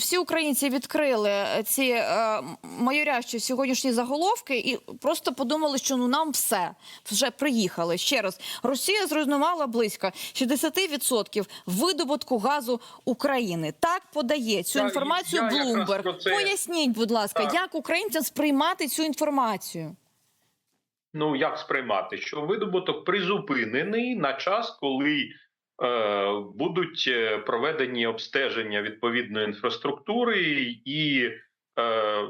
Всі українці відкрили ці е, майорящі сьогоднішні заголовки і просто подумали, що ну нам все вже приїхали. Ще раз Росія зруйнувала близько 60% видобутку газу України. Так подає цю Так, інформацію це- Поясніть, будь ласка, Так. як українцям сприймати цю інформацію? Ну як сприймати, що видобуток призупинений на час, коли е, будуть е, проведені обстеження відповідної інфраструктури, і е,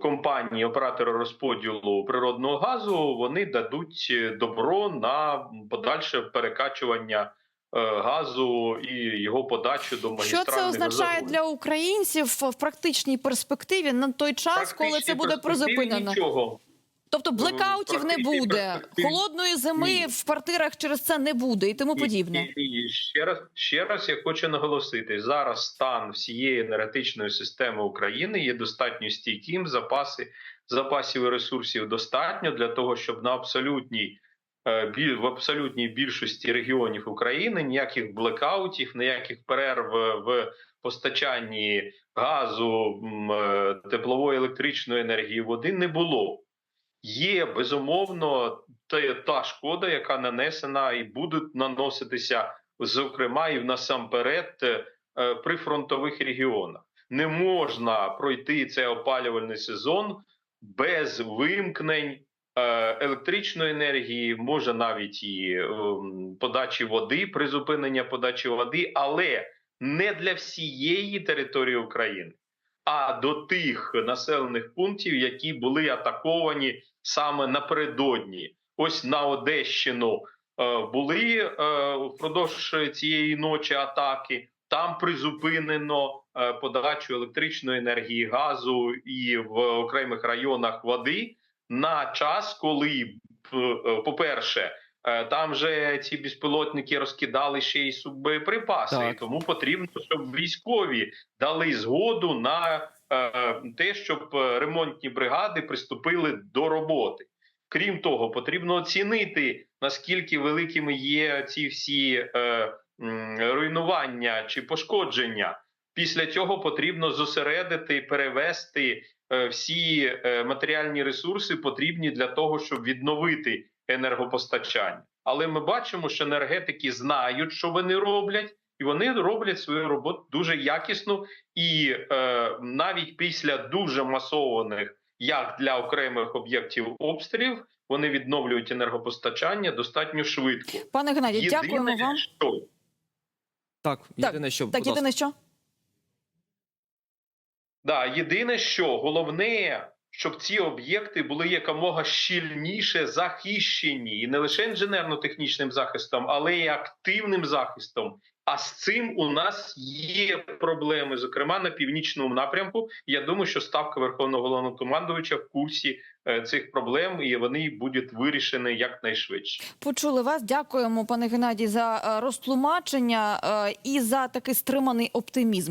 компанії оператори розподілу природного газу вони дадуть е, добро на подальше перекачування е, газу і його подачу до Що це означає для українців в практичній перспективі на той час, коли це буде призупинено? Нічого. Тобто блекаутів не буде, холодної зими ні. в квартирах через це не буде і тому І- подібне. І, і ще раз ще раз я хочу наголосити: зараз стан всієї енергетичної системи України є достатньо стійким. Запаси запасів і ресурсів достатньо для того, щоб на абсолютній е, біль- в абсолютній більшості регіонів України ніяких блекаутів, ніяких перерв в постачанні газу, е, теплової електричної енергії, води не було. Є безумовно та, шкода, яка нанесена і буде наноситися, зокрема, і насамперед е, при фронтових регіонах. Не можна пройти цей опалювальний сезон без вимкнень е, електричної енергії, може навіть і ем, подачі води, призупинення подачі води, але не для всієї території України. А до тих населених пунктів, які були атаковані саме напередодні, ось на Одещину е, були е, впродовж цієї ночі атаки. Там призупинено е, подачу електричної енергії, газу і в окремих районах води на час, коли, е, по-перше, е, там же ці безпілотники розкидали ще й суббоєприпаси, Так. і тому потрібно, щоб військові дали згоду на е, те, щоб е, ремонтні бригади приступили до роботи. Крім того, потрібно оцінити наскільки великими є ці всі е, руйнування чи пошкодження. Після цього потрібно зосередити, перевести е, всі е, матеріальні ресурси, потрібні для того, щоб відновити енергопостачання. Але ми бачимо, що енергетики знають, що вони роблять, і вони роблять свою роботу дуже якісно. І е, навіть після дуже масованих, як для окремих об'єктів обстрілів, вони відновлюють енергопостачання достатньо швидко. Пане Геннадію, дякуємо вам. що Так, єдине, що Так, ласка. єдине що? Да, єдине, що головне, щоб ці об'єкти були якомога щільніше захищені, і не лише інженерно-технічним захистом, але й активним захистом. А з цим у нас є проблеми, зокрема на північному напрямку. Я думаю, що ставка верховного головнокомандувача в курсі е, цих проблем, і вони будуть вирішені якнайшвидше. Почули вас. Дякуємо, пане Геннадій, за е, розтлумачення е, і за такий стриманий оптимізм.